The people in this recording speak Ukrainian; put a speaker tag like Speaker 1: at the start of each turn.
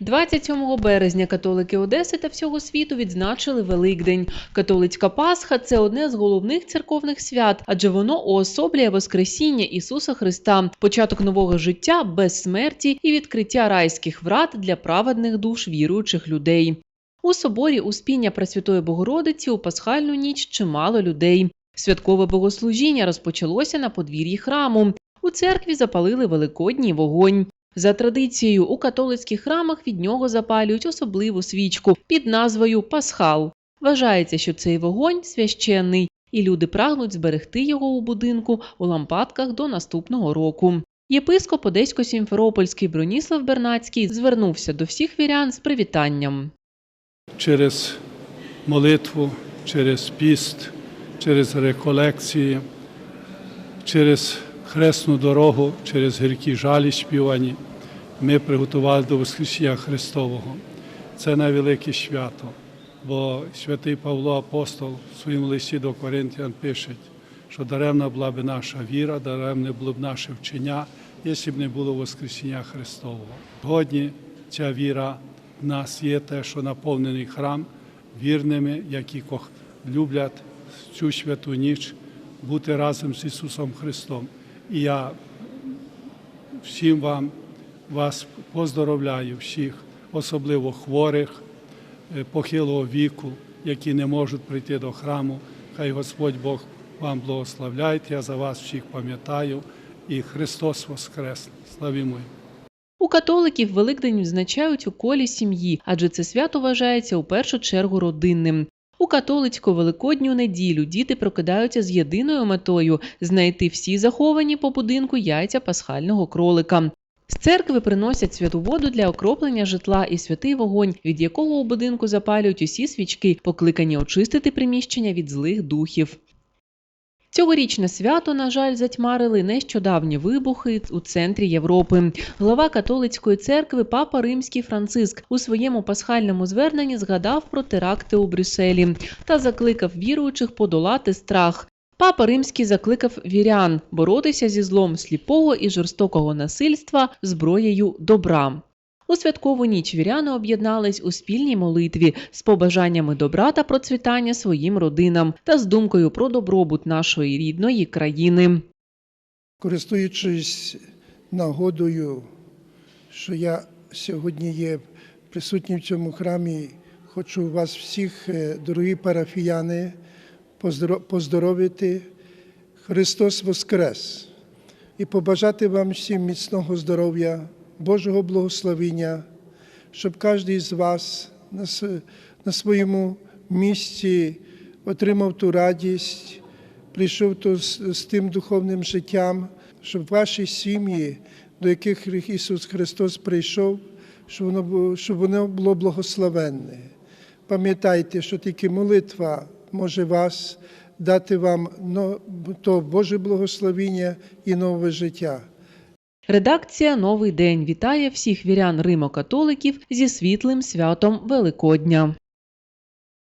Speaker 1: 27 березня католики Одеси та всього світу відзначили Великдень. Католицька Пасха це одне з головних церковних свят, адже воно уособлює Воскресіння Ісуса Христа, початок нового життя без смерті і відкриття райських врат для праведних душ віруючих людей. У соборі Успіння Пресвятої Богородиці у пасхальну ніч чимало людей. Святкове богослужіння розпочалося на подвір'ї храму. У церкві запалили великодній вогонь. За традицією, у католицьких храмах від нього запалюють особливу свічку під назвою Пасхал. Вважається, що цей вогонь священний, і люди прагнуть зберегти його у будинку у лампадках до наступного року. Єпископ Одесько-Сімферопольський Броніслав Бернацький звернувся до всіх вірян з привітанням.
Speaker 2: через молитву, через піст, через реколекції, через хресну дорогу, через гіркі жалі співані. Ми приготували до Воскресіння Христового. Це найвелике свято, бо святий Павло Апостол в своєму листі до Коринтян пише, що даремна була б наша віра, даремне було б наше вчення, якщо б не було Воскресіння Христового. Сьогодні ця віра в нас є те, що наповнений храм вірними, які люблять цю святу ніч бути разом з Ісусом Христом. Я всім вам вас поздоровляю, всіх, особливо хворих, е, похилого віку, які не можуть прийти до храму. Хай Господь Бог вам благословляє. Я за вас всіх пам'ятаю. І Христос Воскрес! Славімо!
Speaker 1: У католиків Великдень відзначають у колі сім'ї, адже це свято вважається у першу чергу родинним. У католицьку великодню неділю діти прокидаються з єдиною метою знайти всі заховані по будинку яйця пасхального кролика. З церкви приносять святу воду для окроплення житла і святий вогонь, від якого у будинку запалюють усі свічки, покликані очистити приміщення від злих духів. Цьогорічне свято, на жаль, затьмарили нещодавні вибухи у центрі Європи. Глава католицької церкви Папа Римський Франциск у своєму пасхальному зверненні згадав про теракти у Брюсселі та закликав віруючих подолати страх. Папа Римський закликав вірян боротися зі злом сліпого і жорстокого насильства зброєю добра. У святкову ніч віряни об'єднались у спільній молитві з побажаннями добра та процвітання своїм родинам та з думкою про добробут нашої рідної країни.
Speaker 3: Користуючись нагодою, що я сьогодні є присутній в цьому храмі, хочу вас всіх, е, дорогі парафіяни, поздоро- поздоровити. Христос Воскрес! І побажати вам всім міцного здоров'я, Божого благословення, щоб кожен з вас на, своєму місці отримав ту радість, прийшов з, тим духовним життям, щоб ваші сім'ї, до яких Ісус Христос прийшов, щоб воно було, благословенне. Пам'ятайте, що тільки молитва може вас дати вам то Боже благословіння і нове життя.
Speaker 1: Редакція Новий день вітає всіх вірян Римо-католиків зі світлим святом Великодня.